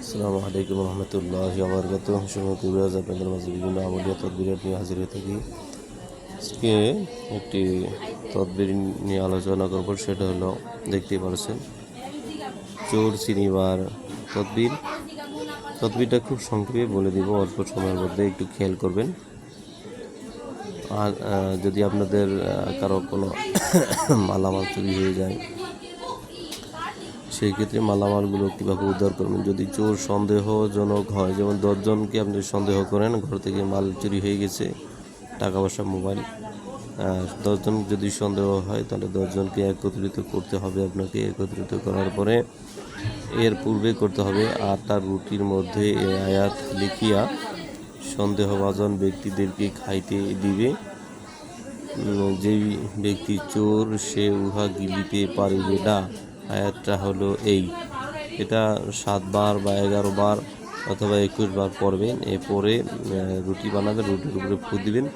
আসসালামু আলাইকুম রহমতুল্লাহ আবরকাত সময় আপনাদের মাঝে বিভিন্ন আমলিয়া তদবির নিয়ে হাজির হয়ে থাকি আজকে একটি তদবির নিয়ে আলোচনা করব, সেটা হলো, দেখতেই পারছেন, চোর চিনিবার তদবির। তদবিরটা খুব সংক্ষেপে বলে দিব, অল্প সময়ের মধ্যে একটু খেয়াল করবেন। আর যদি আপনাদের কারও কোনো মালামাল চুরি হয়ে যায় সেই ক্ষেত্রে মালামালগুলো কীভাবে উদ্ধার করবেন? যদি চোর সন্দেহজনক হয়, যেমন দশজনকে আপনি সন্দেহ করেন, ঘর থেকে মাল চুরি হয়ে গেছে টাকা পয়সা মোবাইল দশজন যদি সন্দেহ হয়, তাহলে দশজনকে একত্রিত করতে হবে আপনাকে। একত্রিত করার পরে এর পূর্বে করতে হবে তার রুটির মধ্যে এই আয়াত লিখিয়া সন্দেহভাজন ব্যক্তিদেরকে খাইতে দিবে। যেই ব্যক্তি চোর, সে উহা গিলিতে পারিবে না। আয়াতটা হলো এই। এটা সাতবার বা এগারো বার অথবা একুশ বার পড়বেন। এরপরে রুটি বানাবেন, রুটির উপরে ফু দিবেন।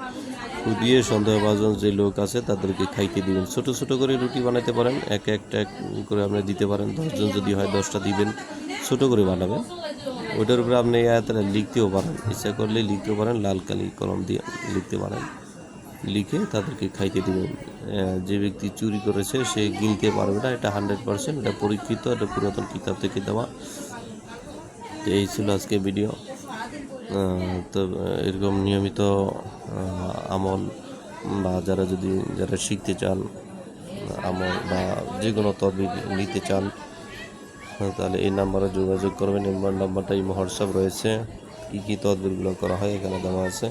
ফু দিয়ে সন্দেহভাজন যে লোক আছে তাদেরকে খাইতে দিবেন। ছোট ছোট করে রুটি বানাতে পারেন। এক একটা এক করে আপনি দিতে পারেন। দশজন যদি হয় দশটা দিবেন, ছোট করে বানাবেন। ওইটার উপরে আপনি আয়াতটা লিখতেও পারেন। ইচ্ছা করলে লিখতেও পারেন, লাল কালি কলম দিয়ে লিখতে পারেন। লিখে তাদেরকে খাইতে দেবেন যে ব্যক্তি চুরি করেছে, সে গিলতে পারবে না, এটা হান্ড্রেড পার্সেন্ট, এটা পরীক্ষিত, এটা পুরাতন কিতাব থেকে দেওয়া। তো এই ছিল আজকে ভিডিও। তো এরকম নিয়মিত আমল বা যারা যদি, যারা শিখতে চান, আমল বা যে কোনো তদবির নিতে চান তাহলে এই নাম্বারে যোগাযোগ করবেন। এই নাম্বারটা এই হোয়াটসঅ্যাপ রয়েছে। কী কী তদবিরগুলো করা হয়, এখানে দেওয়া আছে।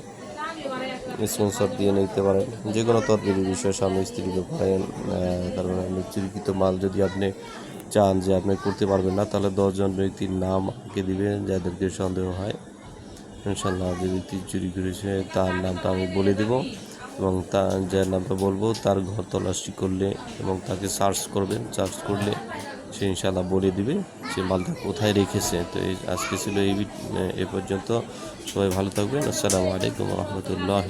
স্ক্রিনশট দিয়ে নিতে পারেন। যে কোনো তদবিরের বিষয়ে স্বামী স্ত্রীকে পারেন কারণ আপনি চুরিকৃত মাল যদি আপনি চান যে আপনি করতে পারবেন না, তাহলে দশজন ব্যক্তির নাম আমাকে দিবেন যাদেরকে সন্দেহ হয়। ইনশাল্লাহ যে ব্যক্তি চুরি করেছে, তার নামটা আমি বলে দেব এবং তা যার নামটা বলব, তার ঘর তল্লাশি করলে এবং তাকে সার্চ করবেন। সার্চ করলে সে ইনশাল্লাহ বলে দিবে সে মালটা কোথায় রেখেছে। তো এই আজকে ছিল এই এ পর্যন্ত। সবাই ভালো থাকবেন। আসসালামু আলাইকুম রহমতুল্লাহ